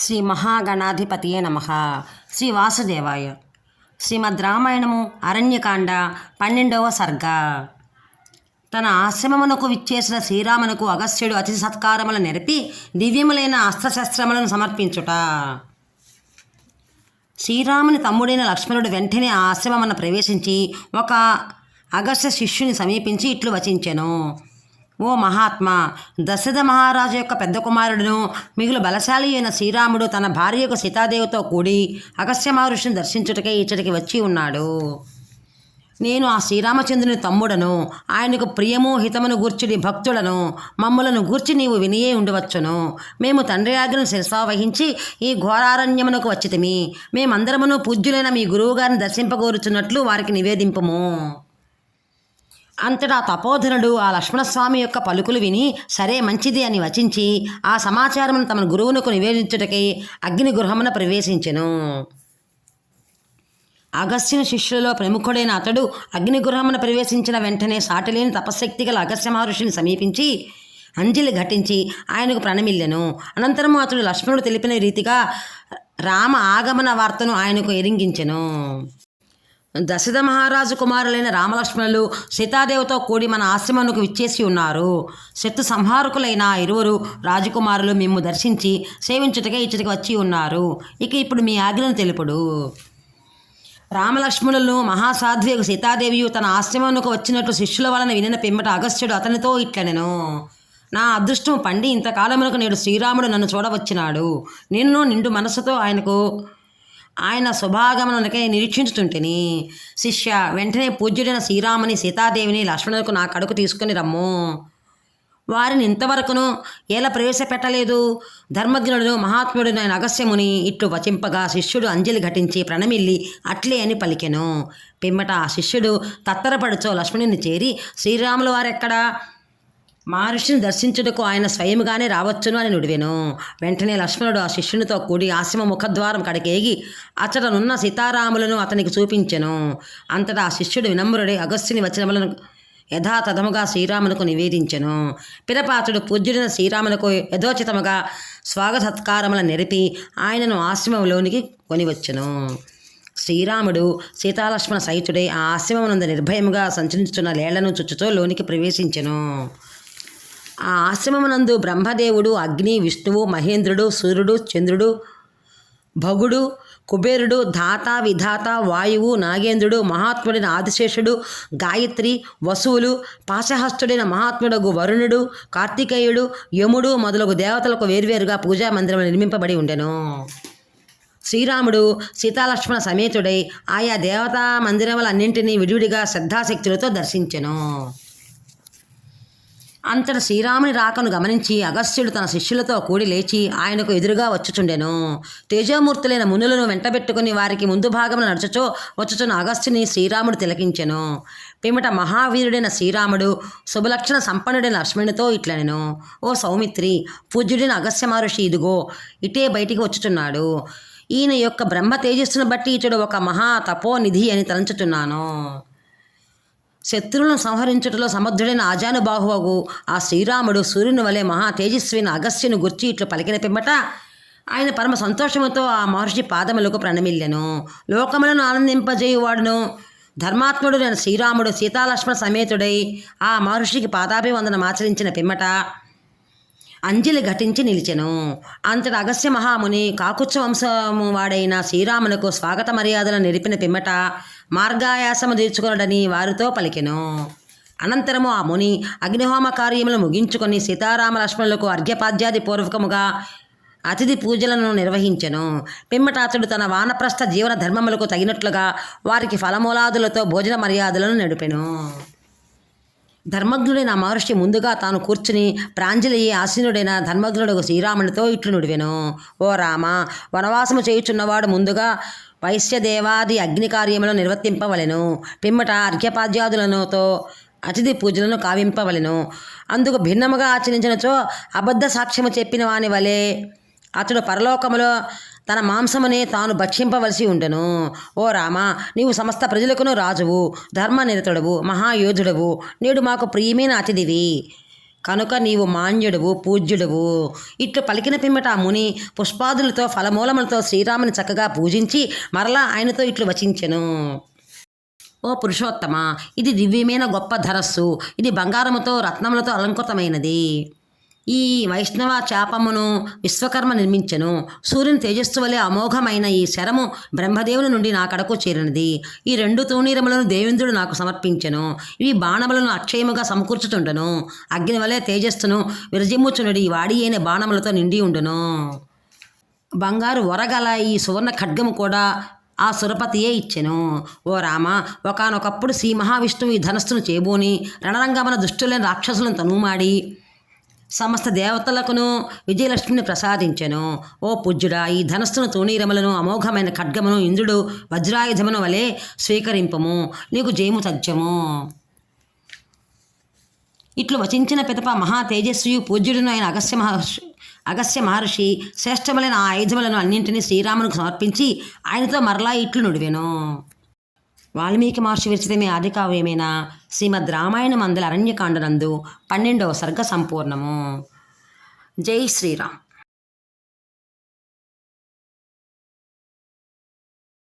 శ్రీ మహాగణాధిపతియే నమ. శ్రీ వాసుదేవాయ. శ్రీమద్ రామాయణము అరణ్యకాండ పన్నెండవ సర్గ. తన ఆశ్రమమునకు విచ్చేసిన శ్రీరామునకు అగస్త్యుడు అతిథి సత్కారములు నెరపి దివ్యములైన అస్త్రశస్త్రములను సమర్పించుట. శ్రీరాముని తమ్ముడైన లక్ష్మణుడు వెంటనే ఆ ఆశ్రమమున ప్రవేశించి ఒక అగస్త్య శిష్యుని సమీపించి ఇట్లు వచించెను. ఓ మహాత్మా దశరథ మహారాజు యొక్క పెద్ద కుమారుడును మిగులు బలశాలి అయిన శ్రీరాముడు తన భార్యకు సీతాదేవితో కూడి అగస్త్య మహర్షిని దర్శించుటకే ఇచ్చటికి వచ్చి ఉన్నాడు. నేను ఆ శ్రీరామచంద్రుని తమ్ముడను ఆయనకు ప్రియము హితమును గూర్చుడి భక్తులను మమ్ములను గూర్చి నీవు వినియే ఉండవచ్చును. మేము తండ్రి ఆజ్ఞను శిరసావహించి ఈ ఘోరారణ్యమునకు వచ్చితిమి. మేమందరమును పూజ్యులైన మీ గురువుగారిని దర్శింపగోరుచున్నట్లు వారికి నివేదింపము. అంతటా తపోధనుడు ఆ లక్ష్మణస్వామి యొక్క పలుకులు విని సరే మంచిది అని వచించి ఆ సమాచారమును తమ గురువునకు నివేదించుటకై అగ్ని గృహమున ప్రవేశించెను. అగస్త్యుని శిష్యులలో ప్రముఖుడైన అతడు అగ్నిగృహమున ప్రవేశించిన వెంటనే సాటిలేని తపశక్తి గల అగస్త్య మహర్షిని సమీపించి అంజలి ఘటించి ఆయనకు ప్రణమిల్లెను. అనంతరము అతడు లక్ష్మణుడు తెలిపిన రీతిగా రామ ఆగమన వార్తను ఆయనకు ఎరింగించెను. దశద మహారాజు కుమారులైన రామలక్ష్మణులు సీతాదేవితో కూడి మన ఆశ్రమంకు విచ్చేసి ఉన్నారు. శత్రు సంహారకులైన ఇరువురు రాజకుమారులు మేము దర్శించి సేవించుటకే ఇచ్చటికి వచ్చి ఉన్నారు. ఇక ఇప్పుడు మీ ఆజ్ఞను తెలుపుడు. రామలక్ష్మణులను మహాసాధ్వికు సీతాదేవియు తన ఆశ్రమంకు వచ్చినట్లు శిష్యుల వలన వినిన పిమ్మట అగస్త్యుడు అతనితో ఇట్లనెను. నా అదృష్టం పండి ఇంతకాలమునకు నేడు శ్రీరాముడు నన్ను చూడవచ్చినాడు. నిన్ను నిండు మనసుతో ఆయనకు ఆయన శుభాగమనకై నిరీక్షించుతుంటిని శిష్య వెంటనే పూజ్యుడైన శ్రీరాముని సీతాదేవిని లక్ష్మణులకు నా కడుకు తీసుకుని రమ్ము. వారిని ఇంతవరకును ఎలా ప్రవేశపెట్టలేదు? ధర్మజ్ఞుడు మహాత్ముడు అగస్యముని ఇట్లు వచింపగా శిష్యుడు అంజలి ఘటించి ప్రణమిల్లి అట్లే అని పలికెను. పిమ్మట ఆ శిష్యుడు తత్తరపడుచో లక్ష్మణుని చేరి శ్రీరాములు వారెక్కడా? మహర్షిని దర్శించుటకు ఆయన స్వయముగానే రావచ్చును అని నుడివెను. వెంటనే లక్ష్మణుడు ఆ శిష్యునితో కూడి ఆశ్రమ ముఖద్వారం కడకేగి అచ్చటనున్న సీతారాములను అతనికి చూపించెను. అంతటా ఆ శిష్యుడు వినమ్రుడై అగస్త్యుని వచనములను యథాతథముగా శ్రీరామునకు నివేదించెను. పిరపాతుడు పూజ్యుడైన శ్రీరామునకు యథోచితముగా స్వాగత సత్కారముల నెరిపి ఆయనను ఆశ్రమంలోనికి కొనివచ్చెను. శ్రీరాముడు సీతాలక్ష్మణ సహితుడై ఆ ఆశ్రమమునందు నిర్భయముగా సంచరించుతున్న లేళ్ళను చుచ్చుతో లోనికి ప్రవేశించెను. ఆ ఆశ్రమమునందు బ్రహ్మదేవుడు అగ్ని విష్ణువు మహేంద్రుడు సూర్యుడు చంద్రుడు భగుడు కుబేరుడు ధాత విధాత వాయువు నాగేంద్రుడు మహాత్ముడైన ఆదిశేషుడు గాయత్రి వసువులు పాశహస్తుడైన మహాత్ముడగు వరుణుడు కార్తికేయుడు యముడు మొదలగు దేవతలకు వేర్వేరుగా పూజా మందిరం నిర్మింపబడి ఉండెను. శ్రీరాముడు సీతాలక్ష్మణ సమేతుడై ఆయా దేవతా మందిరములన్నింటినీ విడివిడిగా శ్రద్ధాశక్తులతో దర్శించెను. అంతట శ్రీరాముని రాకను గమనించి అగస్త్యుడు తన శిష్యులతో కూడి లేచి ఆయనకు ఎదురుగా వచ్చుచుండెను. తేజోమూర్తులైన మునులను వెంటబెట్టుకుని వారికి ముందు భాగమున నడుచుచో వచ్చుచున్న అగస్త్యుని శ్రీరాముడు తిలకించెను. పిమ్మట మహావీరుడైన శ్రీరాముడు శుభలక్షణ సంపన్నుడైన ఇట్ల ఇట్లనెను. ఓ సౌమిత్రి పూజ్యుడైన అగస్త్య మహర్షి ఇదిగో ఇటే బయటికి వచ్చుచున్నాడు. ఈయన యొక్క బ్రహ్మ తేజస్సును బట్టి ఇతడు ఒక మహా తపోనిధి అని తలంచుతున్నాను శత్రువులను సంహరించుటలో సమర్థుడైన ఆజానుబాహువగు ఆ శ్రీరాముడు సూర్యుని వలె మహా తేజస్విని అగస్త్యుని గుర్చి ఇట్లు పలికిన పిమ్మట ఆయన పరమ సంతోషముతో ఆ మహర్షి పాదములకు ప్రణమిల్లెను. లోకములను ఆనందింపజేయువాడును. ధర్మాత్ముడు నేను శ్రీరాముడు సీతాలక్ష్మణ సమేతుడై ఆ మహర్షికి పాదాభివందనం ఆచరించిన పిమ్మట అంజలి ఘటించి నిలిచెను. అంతట అగస్య మహాముని కాకుచ్చ వంశము వాడైన శ్రీరామునకు స్వాగత మర్యాదలను నిలిపిన పిమ్మట మార్గాయాసము తీర్చుకొనడని వారితో పలికెను. అనంతరము ఆ ముని అగ్నిహోమ కార్యములు ముగించుకొని సీతారామ లక్ష్మణులకు అర్ఘ్యపాద్యాది పూర్వకముగా అతిథి పూజలను నిర్వహించెను. పిమ్మట అతడు తన వానప్రస్థ జీవన ధర్మములకు తగినట్లుగా వారికి ఫలమూలాదులతో భోజన మర్యాదలను నడిపెను. ధర్మజ్ఞుడైన మహర్షి ముందుగా తాను కూర్చుని ప్రాంజలి ఆసీనుడైన ధర్మజ్ఞుడు శ్రీరామునితో ఇట్లు నుడివెను. ఓ రామ వనవాసము చేయుచున్నవాడు ముందుగా వైశ్యదేవాది అగ్ని కార్యములను నిర్వర్తింపవలెను. పిమ్మట అర్ఘ్యపాద్యాదులనుతో అతిథి పూజలను కావింపవలెను. అందుకు భిన్నముగా ఆచరించినచో అబద్ధ సాక్ష్యము చెప్పిన వాని వలె అతడు పరలోకములో తన మాంసమునే తాను భక్షింపవలసి ఉండెను. ఓ రామ నీవు సమస్త ప్రజలకును రాజువు ధర్మనిరతుడవు మహాయోధుడవు. నేడు మాకు ప్రియమైన అతిథివి. కనుక నీవు మాన్యుడువు పూజ్యుడువు. ఇట్లు పలికిన పిమ్మట ఆ ముని పుష్పాదులతో ఫలమూలములతో శ్రీరాముని చక్కగా పూజించి మరలా ఆయనతో ఇట్లు వచించెను. ఓ పురుషోత్తమ ఇది దివ్యమైన గొప్ప ధరస్సు. ఇది బంగారముతో రత్నములతో అలంకృతమైనది. ఈ వైష్ణవ చాపమును విశ్వకర్మ నిర్మించెను. సూర్యుని తేజస్సు వలె అమోఘమైన ఈ శరము బ్రహ్మదేవుని నుండి నా కడకు చేరినది. ఈ రెండు తూణీరములను దేవేంద్రుడు నాకు సమర్పించెను. ఇవి బాణములను అక్షయముగా సమకూర్చుతుండను అగ్ని వలె తేజస్సును విరజిమ్ముచునుడి వాడి అయిన బాణములతో నిండి ఉండును. బంగారు వరగల ఈ సువర్ణ ఖడ్గము కూడా ఆ సురపతియే ఇచ్చెను. ఓ రామ ఒకనొకప్పుడు శ్రీ మహావిష్ణువు ఈ ధనస్సును చేబూని రణరంగమన దుష్టులైన రాక్షసులను తనుమాడి సమస్త దేవతలకును విజయలక్ష్మిని ప్రసాదించెను. ఓ పూజ్యుడా ఈ ధనస్సును తూణీరములను అమోఘమైన ఖడ్గమును ఇంద్రుడు వజ్రాయుధమును వలె స్వీకరింపము. నీకు జయము తథ్యము ఇట్లు వచించిన పిదప మహా తేజస్వియు పూజ్యుడును అయిన అగస్య మహర్షి అగస్య మహర్షి శ్రేష్టములైన ఆ ఆయుధములను అన్నింటినీ శ్రీరామునికి సమర్పించి ఆయనతో మరలా ఇట్లు నుడివెను. వాల్మీకి మహర్షి విరచితమే ఆదికావ్యమైన శ్రీమద్ రామాయణ మందల అరణ్యకాండనందు పన్నెండవ సర్గ సంపూర్ణము. జై శ్రీరామ్.